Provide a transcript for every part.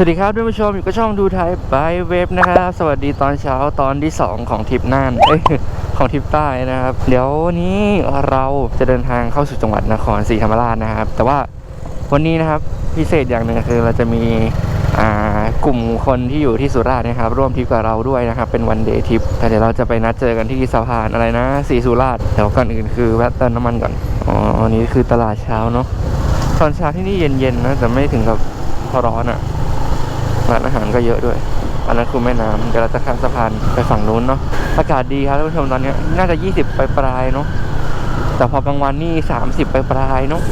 สวัสดีครับท่านผู้ชมอยู่กับช่องดูไทยบายเว็บนะครับ สวัสดีตอนเช้าตอนที่ 2 ของทริปน่านเอ้ยของทริปใต้นะครับ เดี๋ยววันนี้เราจะเดินทางเข้าสู่จังหวัดนครศรีธรรมราชนะครับ แต่ว่าวันนี้นะครับพิเศษอย่างหนึ่งคือเราจะมีอ่ากลุ่มคนที่อยู่ที่สุราษฎร์นะครับ ร่วมทริปกับเราด้วยนะครับ เป็นวันเดย์ทริปแต่เดี๋ยวเราจะไปนัดเจอกันที่สะพานอะไรนะสีสุราษฎร์เดี๋ยวก่อนอื่นคือแวะเติมน้ำมันก่อนอ๋ออันนี้คือตลาดเช้าเนาะตอนเช้าที่นี่เย็นๆนะแต่ไม่ถึงกับร้อนอะ่ะ ร้านอาหารก็เยอะด้วย อันนั้นคือแม่น้ำเดี๋ยวเราจะข้ามสะพานไปฝั่งนู้นเนาะ อากาศดีครับท่านผู้ชมตอนนี้น่าจะ 20 ไปปลายเนาะ แต่พอกลางวันนี่ 30 ไปปลายเนาะ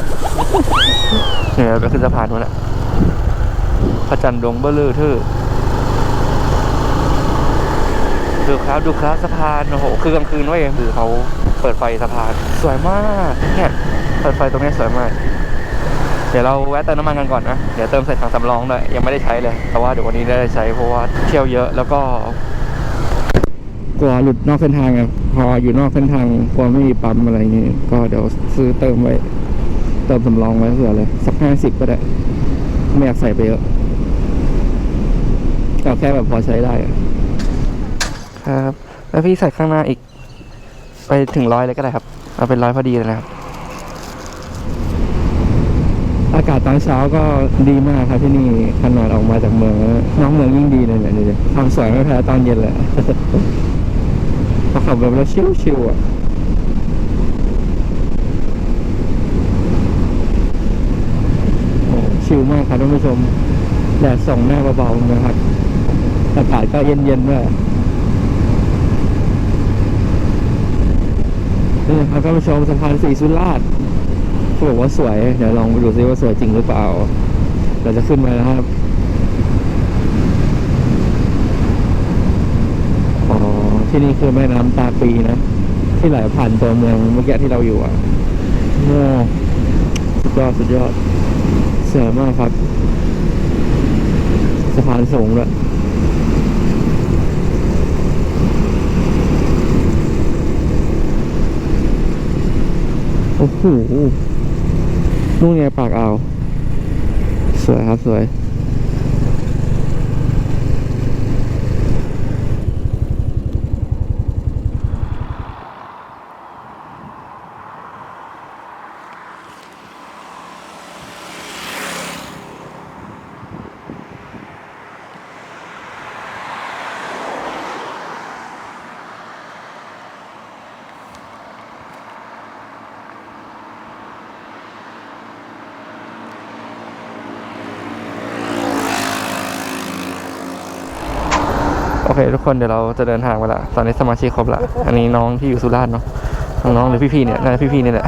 เนี่ยเราไปขึ้นสะพานนู้นแหละพระจันทร์ดวงเบลอเธอดูครับดูครับสะพานโอ้โหคือกลางคืนเว้ยคือเขาเปิดไฟสะพานสวยมากเนี่ยเปิดไฟตรงนี้สวยมาก เดี๋ยวเราแวะเติมน้ำมันกันก่อนนะ เดี๋ยวเติมใส่ถังสำรองด้วยยังไม่ได้ใช้เลย แต่ว่าเดี๋ยววันนี้ได้ใช้เพราะว่าเที่ยวเยอะแล้วก็กลัวหลุดนอกเส้นทางไงพออยู่นอกเส้นทางกลัวไม่มีปั๊มอะไรอย่างงี้ก็เดี๋ยวซื้อเติมไว้ เติมสำรองไว้เผื่อเลย สักห้าสิบก็ได้ไม่อยากใส่ไปเยอะก็แค่แบบพอใช้ได้ ครับ แล้วพี่ใส่ข้างหน้าอีก ไปถึงร้อยเลยก็ได้ครับ เอาเป็นร้อยพอดีเลยนะครับ อากาศตอนเช้าก็ดีมากครับที่นี่ขนาดออกมาจากเมืองน้องเมืองยิ่งดีเลยเนี่ยดูดิความสวยไม่แพ้ตอนเย็นเลยพอขับรถแล้วชิวๆอะโอ้ชิลมากครับท่านผู้ชมแดดส่องหน้าเบาๆนะครับอากาศก็เย็นๆด้วยนี่ครับท่านผู้ชมสะพานสีสุราษฎร์ เขาบอกว่าสวย เดี๋ยวลองไปดูซิว่าสวยจริงหรือเปล่า เราจะขึ้นมาแล้วครับอ๋อที่นี่คือแม่น้ำตาปีนะ ที่ไหลผ่านตัวเมืองเมื่อกี้ที่เราอยู่อะโอ้สุดยอดสุดยอดสวยมากครับ สะพานสูงด้วยโอ้โห นู่นไงปากอ่าว สวยครับสวย ทุกคนเดี๋ยวเราจะเดินทางไปละตอนนี้สมาชิกครบละอันนี้น้องที่อยู่สุราษฎร์เนาะน้องๆหรือพี่ๆเนี่ยน่าจะพี่ๆนี่แหละ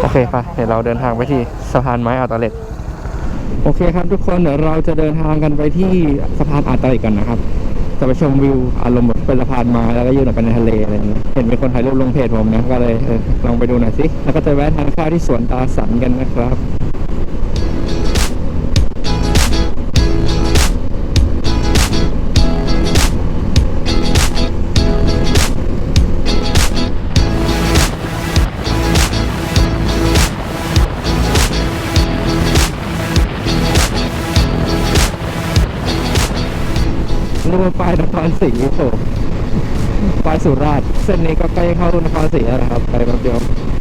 โอเคไปเดี๋ยวเราเดินทางไปที่สะพานไม้อ่าตเล็ดโอเคครับทุกคนเดี๋ยวเราจะเดินทางกันไปที่สะพานอ่าตเล็ดกันนะครับจะไปชมวิวอารมณ์แบบเป็นสะพานไม้แล้วก็ยืนออกไปในทะเลอะไรอย่างเงี้ยเห็นมีคนถ่ายรูปลงเพจผมนะก็เลยลองไปดูหน่อยสิแล้วก็จะแวะทานข้าวที่สวนตาสันกันนะครับ นึกว่าป้ายนครศรีโถป้ายสุราษฎร์เส้นนี้ก็ใกล้เข้านครศรีแล้วนะครับไปแป๊บเดียว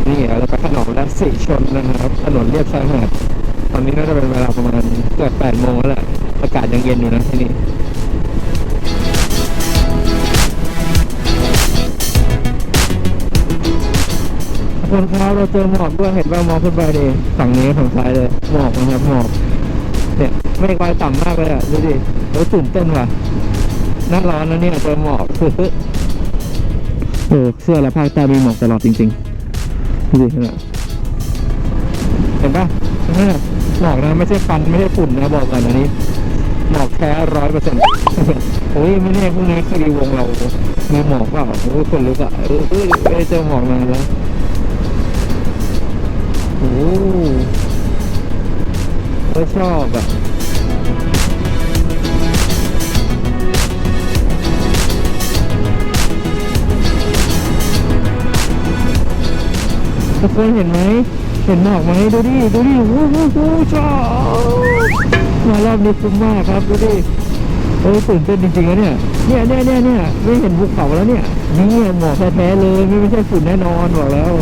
นี่เราไปขนมและสีชนนะครับ ถนนเรียบชายหาดตอนนี้น่าจะเป็นเวลาประมาณเกือบแปดโมงแล้วแหละอากาศยังเย็นอยู่นะที่นี่คนเช้าเราเจอหมอกด้วยเห็นว่ามองขึ้นไปดิฝั่งนี้ฝั่งซ้ายเลยหมอกนะครับหมอกเนี่ยไม่ไกลต่ำมากเลยอะดูดิเราตื่นเต้นว่ะ หน้าร้อนนะเนี่ยเจอหมอกเออเสื้อและภาคใต้มีหมอกตลอดจริงๆดูดิเนี่ยเห็นปะนั่นน่ะหมอกนะไม่ใช่ฟันไม่ใช่ฝุ่นนะบอกก่อนอันนี้หมอกแท้ร้อยเปอร์เซ็นต์โอ้ยไม่แน่พรุ่งนี้คดีวงเรา มีหมอกเปล่าโอ้ยคนลุกอะเออเออไม่ได้เจอหมอกนานแล้วโอ้ชอบอะ ทุกคนเห็นไหม เห็นหมอกไหมดูดิ ดูดิวู้วู้วู้ชอบมารอบนี้คุ้มมากครับดูดิเออตื่นเต้นจริงๆนะเนี่ย เนี่ยเนี่ยเนี่ยเนี่ยไม่เห็นภูเขาแล้วเนี่ย นี่หมอกแท้ๆเลยไม่ไม่ใช่ฝุ่นแน่นอนบอกแล้ว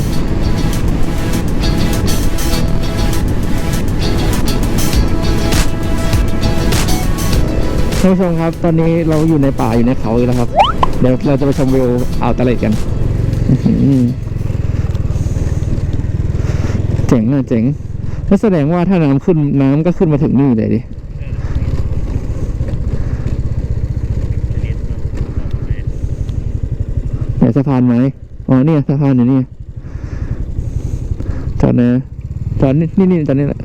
ท่านผู้ชมครับ ตอนนี้เราอยู่ในป่าอยู่ในเขาอีกแล้วครับ เดี๋ยวเราจะไปชมวิวอ่าวตะเลกัน เจ๋งอะเจ๋งก็แสดงว่าถ้าน้ำขึ้นน้ำก็ขึ้นมาถึงนี่เลยดิไหนสะพานไหมอ๋อเนี่ยสะพานอยู่นี่จอดนะจอดนี่นี่นี่จอดนี่แหละ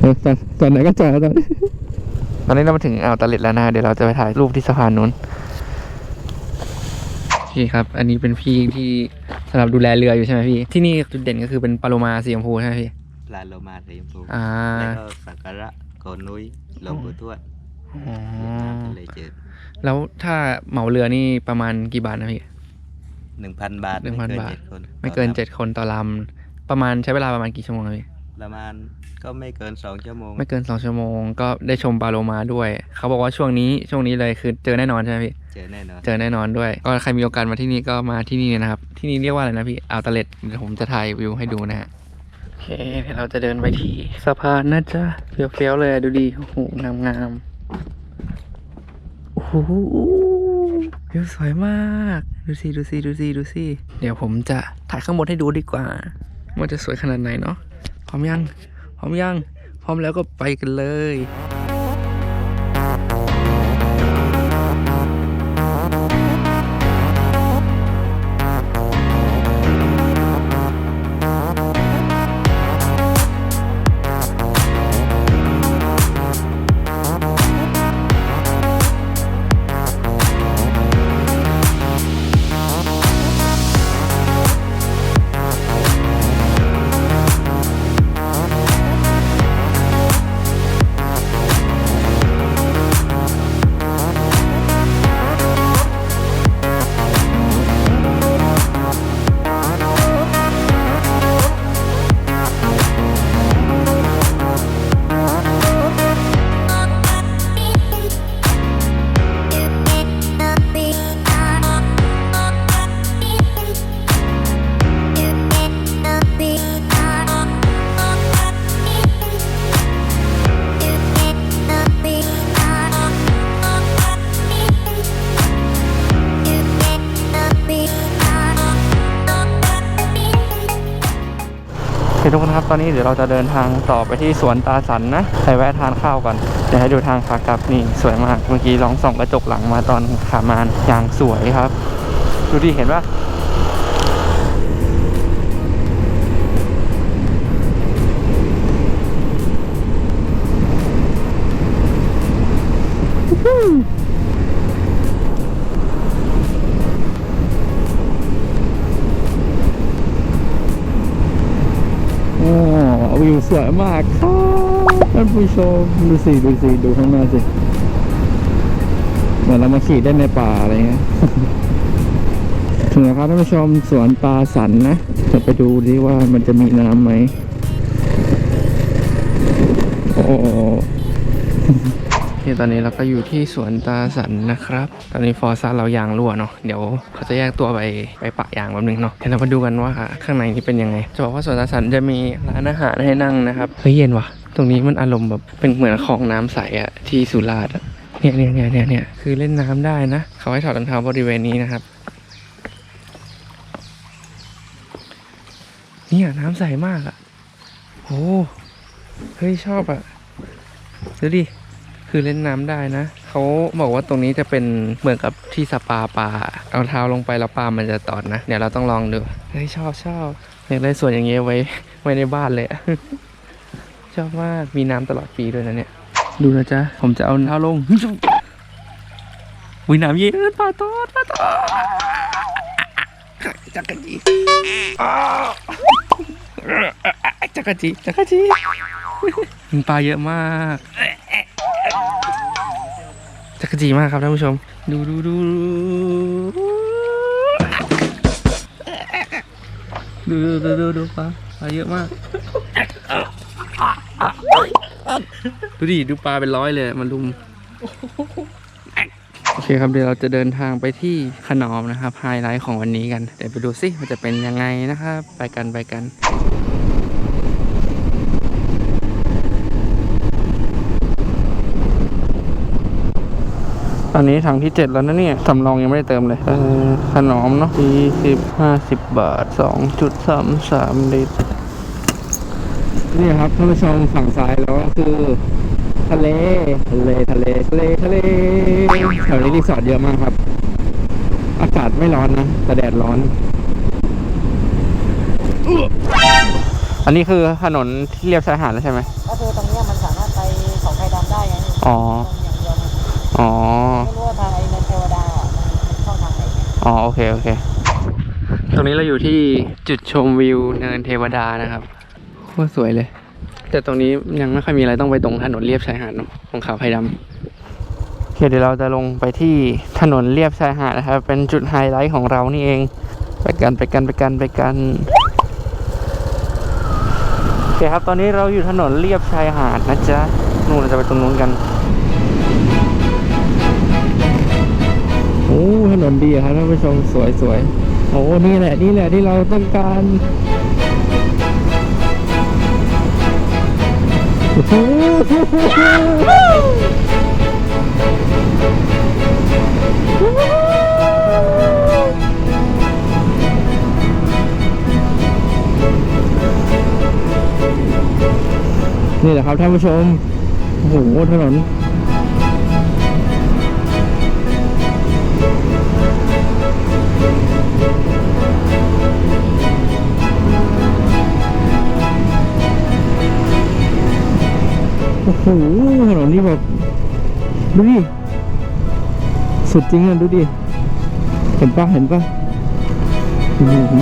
เออตอนไหนก็จอตอนตอนนี้เรามาถึงอ่าวตะเล็ดแล้วนะเดี๋ยวเราจะไปถ่ายรูปที่สะพานนู้น พี่ครับ อันนี้เป็นพี่ที่สำหรับดูแลเรืออยู่ใช่ไหมพี่ ที่นี่จุดเด่นก็คือเป็นปลาโลมาสีชมพูใช่ไหมพี่ ปลาโลมาสีชมพูอ่าแล้วก็สักการะโกนุ้ยหลวงปู่ทวดอ๋อน้ำทะเลจืดแล้วถ้าเหมาเรือนี่ประมาณกี่บาทนะพี่หนึ่งพันบาท1,000ไม่เกินบาทเจ็ดคนไม่เกินต่อลำเจ็ดคนต่อลำประมาณใช้เวลาประมาณกี่ชั่วโมงนะพี่ประมาณก็ไม่เกินสองชั่วโมง ไม่เกินสองชั่วโมง ก็ได้ชมปลาโลมาด้วย เขาบอกว่าช่วงนี้ช่วงนี้เลยคือเจอแน่นอนใช่ไหมพี่ เจอแน่นอนเจอแน่นอนด้วย ก็ใครมีโอกาสมาที่นี่ก็มาที่นี่นะครับ ที่นี่เรียกว่าอะไรนะพี่อ่าวตะเล็ดเดี๋ยวผมจะถ่ายวิวให้ดูนะฮะโอเคเดี๋ยวเราจะเดินไปที่สะพานนะจ๊ะเฟี้ยวๆเลยดูดีโอ้โหงามงามๆโอ้โหวิวสวยมาก ดูสิดูสิดูสิดูสิเดี๋ยวผมจะถ่ายข้างบนให้ดูดีกว่าว่าจะสวยขนาดไหนเนาะพร้อมยังพร้อมยังพร้อมแล้วก็ไปกันเลย ทุกคนครับ ตอนนี้เดี๋ยวเราจะเดินทางต่อไปที่สวนตาสันนะไปแวะทานข้าวก่อนเดี๋ยวให้ดูทางขากลับนี่สวยมาก เมื่อกี้ลองส่องกระจกหลังมาตอนขามานอย่างสวยครับ ดูดิเห็นปะโสวยมากครับท่านผู้ชมดูสิดูสิดูข้างหน้าสิเหมือนเรามาขี่ได้ในป่าอะไรเงี้ยถึงแล้วครับท่านผู้ชมสวนปลาสันนะจะไปดูดิว่ามันจะมีน้ำไหมโอ้ ที่ตอนนี้เราก็อยู่ที่สวนตาสันนะครับ ตอนนี้ฟอร์ซ่าเรายางรั่วเนาะเดี๋ยวเขาจะแยกตัวไปไปปะยางแป๊บนึงเนาะเดี๋ยวเรามาดูกันว่าข้างในนี้เป็นยังไง จะบอกว่าสวนตาสันจะมีร้านอาหารให้นั่งนะครับเฮ้ยเย็นว่ะ ตรงนี้มันอารมณ์แบบเป็นเหมือนคลองน้ำใสอะที่สุราษฎร์เนี่ยเนี่ยเนี่ยเนี่ยเนี่ยคือเล่นน้ำได้นะ เขาให้ถอดรองเท้าบริเวณนี้นะครับเนี่ยน้ำใสมากอะ่ะโอ้เฮ้ยชอบอะ่ะดูดิ คือเล่นน้ำได้นะ เขาบอกว่าตรงนี้จะเป็นเหมือนกับที่สปาปลาเอาเท้าลงไปแล้วปลามันจะตอดนะ เดี๋ยวเราต้องลองดูเฮ้ยชอบชอบอยากได้ส่วนอย่างเงี้ยไว้ไว้ในบ้านเลยชอบมากมีน้ำตลอดปีด้วยนะเนี่ย ดูนะจ๊ะ ผมจะเอาเท้าลงวิน้ำเย็นปลาตอดปลาตอดจักรจีจักรจีจักรจีมีปลาเยอะมาก จักรจีมากครับท่านผู้ชม ดูดูดูดูดูดูดูดูปลาปลาเยอะมาก ดูดิ ดูปลาเป็นร้อยเลยมันลุม โอเคครับเดี๋ยวเราจะเดินทางไปที่ขนอมนะครับไฮไลท์ของวันนี้กัน เดี๋ยวไปดูสิมันจะเป็นยังไงนะครับ ไปกันไปกัน อนนี้ถังที่เจ็ดแล้วนะเนี่ยสำรองยังไม่ได้เติมเลยเออขนอมเนาะสี่สิบห้าสิบบาทสองจุดสามสามลิตรนี่ครับท่านผู้ชมฝั่งซ้ายแล้วก็คือ ทะเลทะเลทะเลทะเลทะเลแถวนี้รีสอร์ทเยอะมากครับ อากาศไม่ร้อนนะแต่แดดร้อน อันนี้คือถนนที่เรียบชายหาดแล้วใช่ไหมก็คือตรงเนี้ยมันสามารถไปเขาไทยดำได้ไงพี่อ๋อตรง อย่างเดียวมันอ๋อ ไม่รู้ว่าทางไอ้เนินเทวดาอะมันมันเข้าทางไหนไงอ๋อโอเค โอเค ตรงนี้เราอยู่ที่จุดชมวิวเนินเทวดานะครับโคตรสวยเลย แต่ตรงนี้ยังไม่ค่อยมีอะไรต้องไปตรงถนนเลียบชายหาดเนอะของขาวไผ่ดำโอเคเดี๋ยวเราจะลงไปที่ถนนเลียบชายหาดนะครับ เป็นจุดไฮไลท์ของเรานี่เอง ไปกันไปกันไปกันไปกันโอเคครับตอนนี้เราอยู่ถนนเลียบชายหาดนะจ๊ะนู่นเราจะไปตรงนู้นกัน นนดีอะครับท่านผู้ชมสวยสวยโอ้นี่แหละนี่แหละที่เราต้องการโอ้โหนี่แหละครับท่านผู้ชม โอ้โห ถนน โอ้โหถนนนี่แบบดูดิสุดจริงอะดูดิ เห็นปะเห็นปะโอ้โห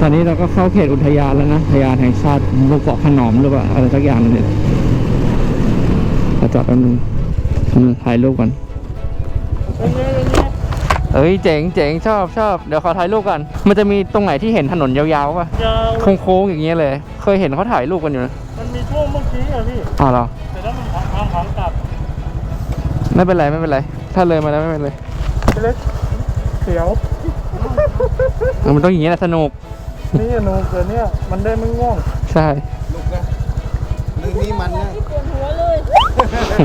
ตอนนี้เราก็เข้าเขตอุทยานแล้วนะ อุทยานแห่งชาติหมู่เกาะขนอมหรือเปล่าอะไรสักอย่างนึงเนี่ยจอดแป๊บนึง ถ่ายรูปก่อน เอ้ยเจ๋งเจ๋งชอบชอบเดี๋ยวขอถ่ายรูปก่อน มันจะมีตรงไหนที่เห็นถนนยาวๆป่ะยาวโค้งๆอย่างเงี้ยเลย เคยเห็นเขาถ่ายรูปกันอยู่นะมันมีช่วงเมื่อกี้อะพี่อ๋อเหรอแต่แล้วมันทางทางขากลับ ไม่เป็นไรไม่เป็นไร ถ้าเลยมาแล้วไม่เป็นไรไปเลยเขียวเออมันต้องอย่างเงี้ยแหละสนุกนี่อะหนูเกิดเนี่ยมันได้ไม่ง่วง ใช่ ลูกนะเรื่องนี้มันนะ โช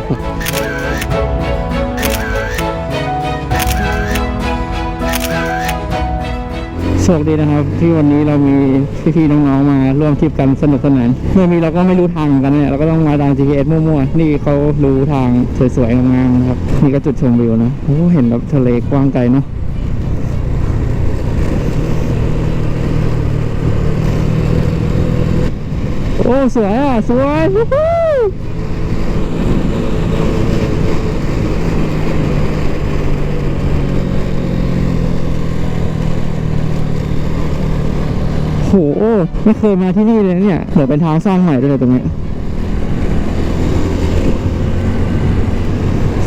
คดีนะครับ ที่วันนี้เรามีพี่ๆน้องๆมาร่วมทริปกันสนุกสนานไม่มีเราก็ไม่รู้ทางเหมือนกันเนี่ยเราก็ต้องมาตาม GPS มั่วๆนี่เขารู้ทางสวยๆงามๆนะครับนี่ก็จุดชมวิวนะโอ้เห็นแบบทะเลกว้างไกลเนาะโอ้สวยอะสวย โห ไม่เคยมาที่นี่เลยเนี่ยเดี๋ยวเป็นทางสร้างใหม่ด้วยเลยตรงนี้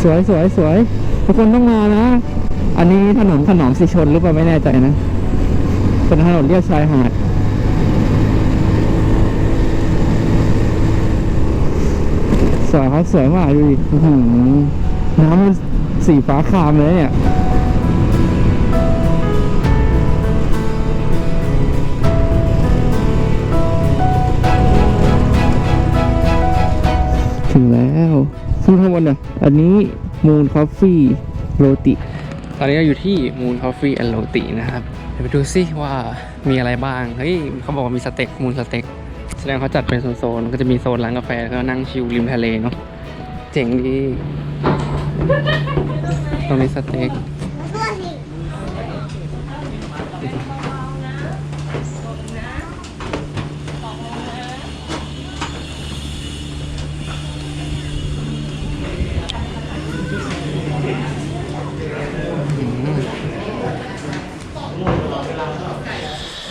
สวยสวยสวยทุกคนต้องมานะ อันนี้ถนนขนอมสิชนหรือเปล่าไม่แน่ใจนะ เป็นถนนเลียบชายหาดสวยครับสวยมากดูดิน้ำมันสีฟ้าคามเลยเนี่ย แล้วขึ้นข้างบนเนี่ยอันนี้มูนคอฟฟี่โรติตอนนี้เราอยู่ที่มูนคอฟฟี่แอนโรตินะครับเดี๋ยวไปดูซิว่ามีอะไรบ้างเฮ้ยเขาบอกว่ามีสเต็กมูนสเต็กแสดงเขาจัดเป็นโซนๆก็จะมีโซนร้านกาแฟแล้วก็นั่งชิลริมทะเลเนาะเจ๋งดีตรงนี้สเต็ก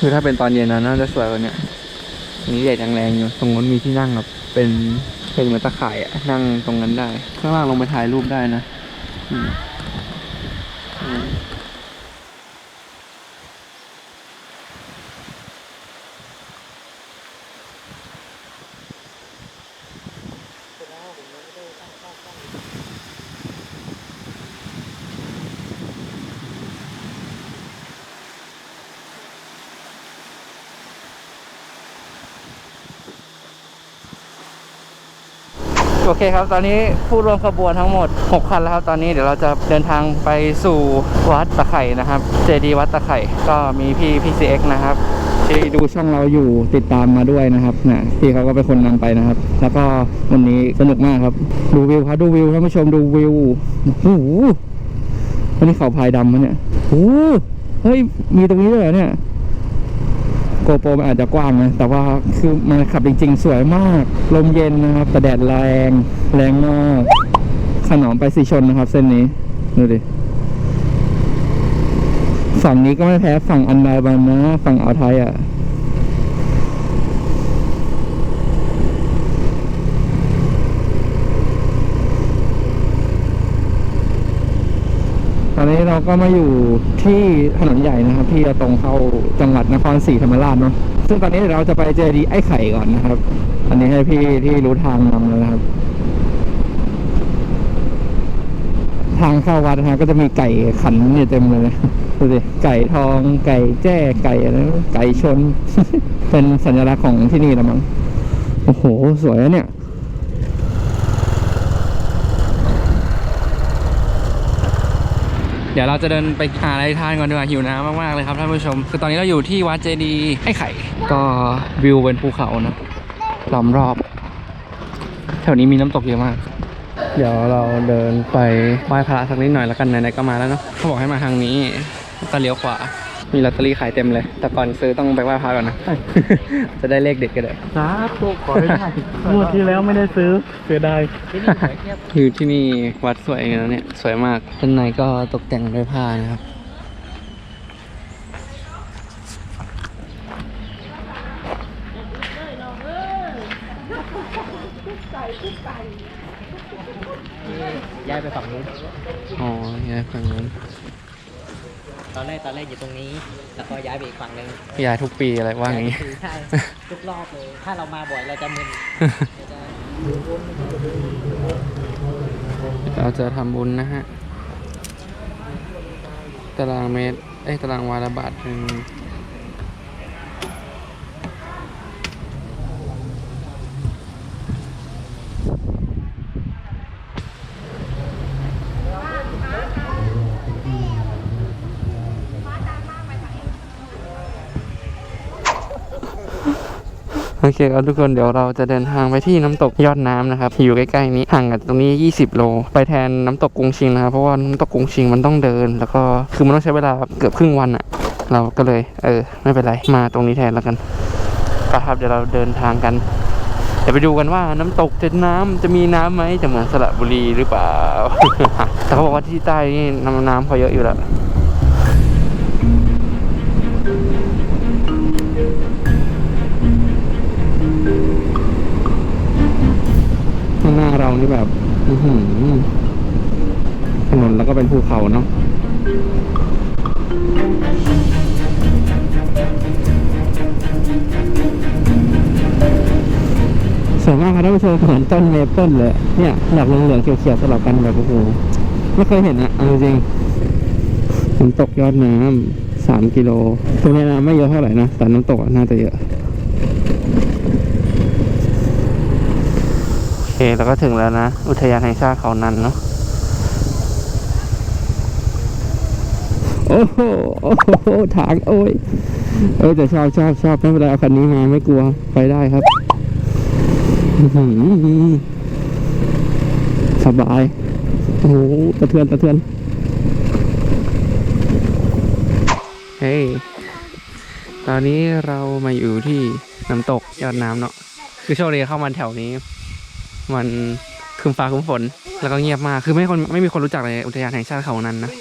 คือถ้าเป็นตอนเย็นนะน่าจะสวยกว่านี้นี้แดดยังแรงอยู่ตรงนู้นมีที่นั่งแบบเป็นเป็นเหมือนตะข่ายอะนั่งตรงนั้นได้ ข้างล่างลงไปถ่ายรูปได้นะ อืม เคครับ ตอนนี้ผู้ร่วมขบวนทั้งหมด 6 คันแล้วครับ ตอนนี้เดี๋ยวเราจะเดินทางไปสู่วัดตะไคร่นะครับ เจดีวัดตะไคร่ก็มีพี่พี่ซีเอ็กนะครับที่ดูช่องเราอยู่ติดตามมาด้วยนะครับนะพี่เขาก็เป็นคนนำไปนะครับ แล้วก็วันนี้สนุกมากครับ ดูวิวครับดูวิวท่านผู้ชมดูวิวโอ้โหวันนี้เขาพายดำมะเนี่ยโอ้โหเฮ้ยมีตรงนี้ด้วยเหรอเนี่ย โกโปรมันอาจจะกว้างนะแต่ว่าคือมันขับจริง ๆ สวยมาก ลมเย็นนะครับแต่แดดแรงแรงมากขนอมไปสีชนนะครับ เส้นนี้ดูดิฝั่งนี้ก็ไม่แพ้ฝั่งอันดามันนะ ฝั่งอ่าวไทยอะ นนี้เราก็มาอยู่ที่ถนนใหญ่นะครับ ที่จะตรงเข้าจังหวัดนครศรีธรรมราชเนาะซึ่งตอนนี้เราจะไปเจดีย์ไอ้ไข่ก่อนนะครับ อันนี้ให้พี่ที่รู้ทางนำเลยนะครับ ทางเข้าวัดนะฮะก็จะมีไก่ขันเนี่ยเต็มเลยนะดูสิไก่ทอง ไก่แจ้ไก่อะไรไก่ชน เป็นสัญลักษณ์ของที่นี่ละมั้งโอ้โห สวยอะเนี่ย เดี๋ยวเราจะเดินไปหาอะไรทานก่อนดีกว่าหิวน้ำมากๆเลยครับท่านผู้ชม คือตอนนี้เราอยู่ที่วัดเจดีย์ไอ้ไข่ ก็วิวเป็นภูเขานะล้อมรอบ แถวนี้มีน้ำตกเยอะมาก เดี๋ยวเราเดินไปไหว้พระสักนิดหน่อยแล้วกันไหนๆก็มาแล้วเนาะเขาบอกให้มาทางนี้ก็เลี้ยวขวามีลอตเตอรี่ขายเต็มเลย แต่ก่อนซื้อต้องไปไหว้พระก่อนนะ จะได้เลขเด็ดกันเลยสาธุขอให้ได้งวดที่แล้วไม่ได้ซื้อเสียดายอยู่ที่นี่วัดสวยนะเนี่ย สวยมากด้านในก็ตกแต่งด้วยผ้านะครับ ย้ายไปฝั่งนู้น อ๋อย้ายฝั่งนู้น ตอนแรกตอนแรกอยู่ตรงนี้ แล้วก็ย้ายไปอีกฝั่งหนึ่งย้ายทุกปีอะไรว่าอย่างนี้คือใช่ทุกรอบเลย ถ้าเรามาบ่อยเราจะมึนเราจะเราจะทำบุญนะฮะ ตารางเมตร เอ้ยตารางวาละบาทหนึ่ง โอเคครับทุกคนเดี๋ยวเราจะเดินทางไปที่น้ำตกยอดน้ำนะครับที่อยู่ใกล้ๆนี้ห่างกันตรงนี้ 20 โล ไปแทนน้ำตกกรุงชิงนะครับเพราะว่าน้ำตกกรุงชิงมันต้องเดิน แล้วก็คือมันต้องใช้เวลาเกือบครึ่งวันอะเราก็เลย เออ ไม่เป็นไรมาตรงนี้แทนแล้วกันปครับเดี๋ยวเราเดินทางกันเดี๋ยวไปดูกันว่าน้ำตกเจ็ดน้ำจะมีน้ำไหมจะเหมือนสระบุรีหรือเปล่า แต่เขาบอกว่าที่ใต้นี่น้ำน้ำเขาเยอะอยู่แล้วานี่แบบอืถนนแล้วก็เป็นภูเขาเนาะสวยมากครับท่านผู้ชมเหมือนต้นเมเปิลเลยเนี่ยดอกเหลืองๆเขียวๆสลับกันแบบโอ้โหไม่เคยเห็นอะเอาจริงๆน้ำตกยอดน้ำสามกิโลตรงนี้น้ำไม่เยอะเท่าไหร่นะแต่น้ำตกน่าจะเยอะ โอ เคเราก็ถึงแล้วนะ อุทยานแห่งชาติเขานันเนาะโอ้โหโอ้โหทางโอ้ยเออแต่ชอบชอบชอบไม่เป็นไรเอาคันนี้มาไม่กลัวไปได้ครับอื้อหือสบาย โอ้โหกระเทือนกระเทือน เฮ้ยตอนนี้เรามาอยู่ที่น้ำตกยอดน้ำเนาะคือโชคดีเข้ามาแถวนี้ มันคืมฟ้าคืมฝน แล้วก็เงียบมาก คือไม่คนไม่มีคนรู้จักเลยอุทยานแห่งชาติเขานั้นนะ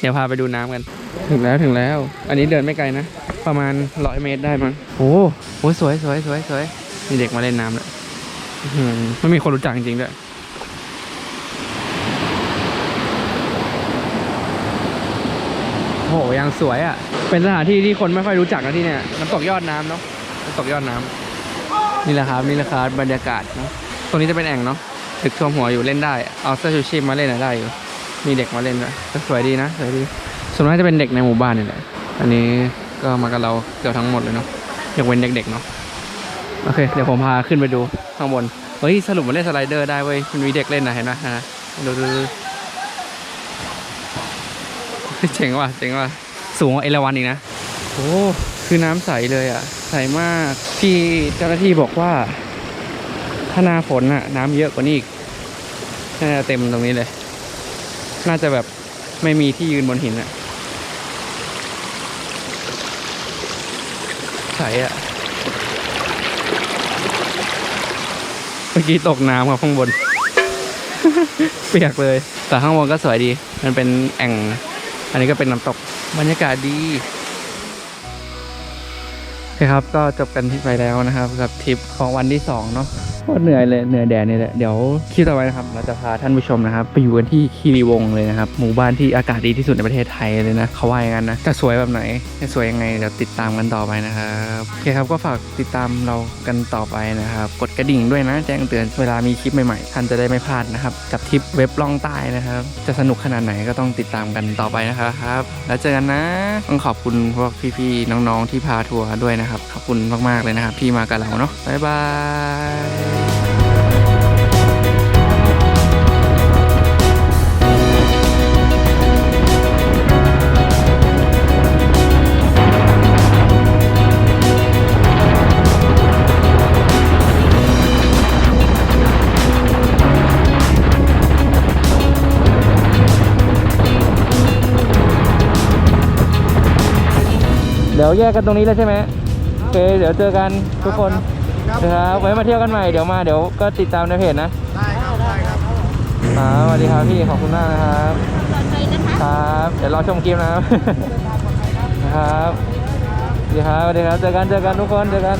เดี๋ยวพาไปดูน้ำกัน ถึงแล้วถึงแล้ว อันนี้เดินไม่ไกลนะ ประมาณร้อยเมตรได้มั้งโอ้โหสวยสวยสวยสวยมีเด็กมาเล่นน้ำเลยอื้อหือไม่มีคนรู้จักจริงๆด้วยโอ้โหยังสวยอะ เป็นสถานที่ที่คนไม่ค่อยรู้จักนะที่เนี่ยน้ำตกยอดน้ำเนาะน้ำตกยอดน้ำนี่แหละครับนี่แหละครับบรรยากาศเนาะตรงนี้จะเป็นแอ่งเนาะตึกท่วมหัวอยู่เล่นได้เอาเสื้อชูชีพมาเล่นอะได้อยู่มีเด็กมาเล่นด้วยสวยดีนะสวยดีส่วนมากจะเป็นเด็กในหมู่บ้านนี่แหละอันนี้ก็มากับเราเกือบทั้งหมดเลยเนาะยกเว้นเด็กๆเนาะโอเคเดี๋ยวผมพาขึ้นไปดูข้างบนเฮ้ยสรุปมันเล่นสไลเดอร์ได้เว้ยมันมีเด็กเล่นนะเห็นไหมฮะดูดูดูเจ๋งว่ะเจ๋งว่ะ สูงกว่าเอราวันอีกนะโอ้คือน้ำใสเลยอะ ใสมากที่เจ้าหน้าที่บอกว่า ถ้านาฝนอะ น้ำเยอะกว่านี้อีกน่าจะเต็มตรงนี้เลย น่าจะแบบไม่มีที่ยืนบนหินอะใสอะเมื่อกี้ตกน้ำครับข้างบน เปียกเลย แต่ข้างบนก็สวยดี มันเป็นแอ่ง อันนี้ก็เป็นน้ำตก บรรยากาศดีโอเคครับ ก็จบกันที่ไปแล้วนะครับ กับทริปของวันที่สองเนาะ โคตรเหนื่อยเลยเหนื่อยแดดนี่แหละเดี๋ยวคลิปต่อไปนะครับ เราจะพาท่านผู้ชมนะครับ ไปอยู่กันที่คีรีวงเลยนะครับ หมู่บ้านที่อากาศดีที่สุดในประเทศไทยเลยนะเขาว่าอย่างนั้นนะจะสวยแบบไหนจะสวยยังไงเดี๋ยวติดตามกันต่อไปนะครับโอเคครับก็ฝากติดตามเรากันต่อไปนะครับ กดกระดิ่งด้วยนะแจ้งเตือนเวลามีคลิปใหม่ๆท่านจะได้ไม่พลาดนะครับกับทริปเว็บล่องใต้นะครับ จะสนุกขนาดไหนก็ต้องติดตามกันต่อไปนะครับ แล้วเจอกันนะต้องขอบคุณพวกพี่ๆน้องๆที่พาทัวร์ด้วยนะครับขอบคุณมากๆเลยนะครับที่มากับเราเนาะบ๊ายบาย เดี๋ยวแยกกันตรงนี้แล้วใช่ไหมโอเค เดี๋ยวเจอกันทุกคนครับนะครับไว้มาเที่ยวกันใหม่เดี๋ยวมาเดี๋ยวก็ติดตามในเพจนะได้ครับได้ครับครับสวัสดีครับพี่ขอบคุณมากนะครับปลอดภัยนะคะครับเดี๋ยวรอชมคลิปนะครับนะครับสวัสดีครับสวัสดีครับเจอกันเจอกันทุกคนเจอกัน